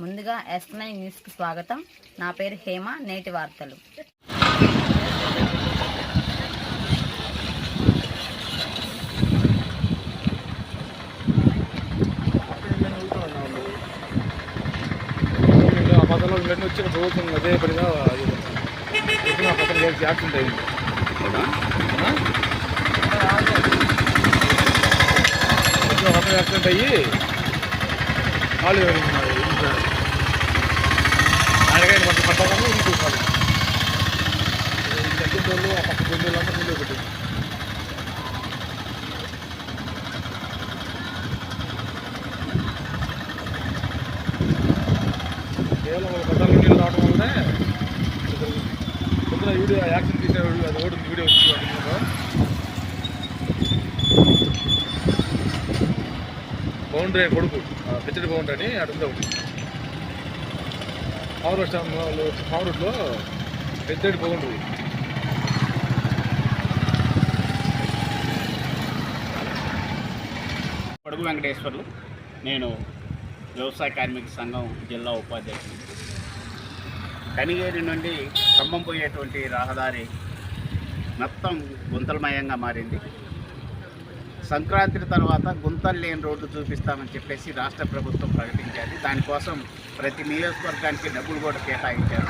ముందుగా yes nine న్యూస్కి స్వాగతం. నా పేరు హేమ నేటి వార్తలు. వచ్చిన ప్రభుత్వం అదే పనిగా అయింది యాక్సిడెంట్ అయ్యి కాలు ఆయనకైనా మంచి పథకాన్ని ఇది చూసారు తగ్గించోళ్ళు ఆ పక్క బంధువులు అందరూ ముందు ఒకటి కేవలం ఒక పదాలు నీళ్ళు రావడం వల్లనే పొద్దున వీడియో యాక్షన్ తీసే వీడియో అది ఓడి వీడియో వచ్చి వాటిలో బౌండరీ కొడుకు. పెద్దడి బౌండరీ అని అటు ఉంది ఒకటి. పవర్ స్టామ్ వాళ్ళు రోడ్లో పెద్దడి బౌండరీ. కొడుకు వెంకటేశ్వర్లు. నేను వ్యవసాయ కార్మిక సంఘం జిల్లా ఉపాధ్యక్షుడు. కనిగేరి నుండి ఖమ్మం పోయేటువంటి రహదారి మొత్తం గుంతలమయంగా మారింది. సంక్రాంతి తర్వాత గుంతలు లేని రోడ్డు చూపిస్తామని చెప్పేసి రాష్ట్ర ప్రభుత్వం ప్రకటించాలి దానికోసం ప్రతి నియోజకవర్గానికి డబ్బులు కూడా కేటాయించారు.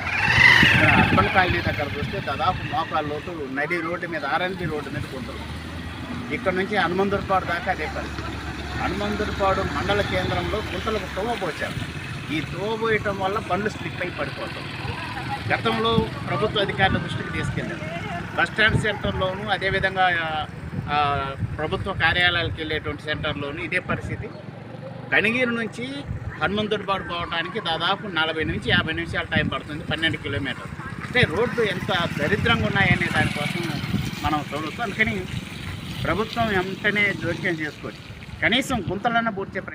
ఇక్కడ అర్బన్ కాలనీ దగ్గర చూస్తే దాదాపు మోకాళ్ళ లోటు నడి రోడ్డు మీద ఆర్ఎన్బి రోడ్డు మీద గుంతలు ఇక్కడ నుంచి హనుమంతుడిపాడు దాకా అదే పరిస్థితి. హనుమంతుడిపాడు మండల కేంద్రంలో గుంతలకు తోమపోచారు ఈ తోమపోయటం వల్ల బండ్లు స్లిప్ అయి పడిపోతాం గతంలో ప్రభుత్వ అధికారుల దృష్టికి తీసుకెళ్ళారు. బస్ స్టాండ్ సెంటర్లోనూ అదేవిధంగా ప్రభుత్వ కార్యాలయాలకు వెళ్ళేటువంటి సెంటర్లోను ఇదే పరిస్థితి. కణిగిరి నుంచి హనుమంతుడిపాడు పోవడానికి దాదాపు నలభై నుంచి యాభై నిమిషాల టైం పడుతుంది పన్నెండు కిలోమీటర్లు. అంటే రోడ్లు ఎంత దరిద్రంగా ఉన్నాయనే దానికోసం మనం చూడవచ్చు అందుకని ప్రభుత్వం వెంటనే జోక్యం చేసుకోవచ్చు కనీసం గుంతలన్న పూర్తి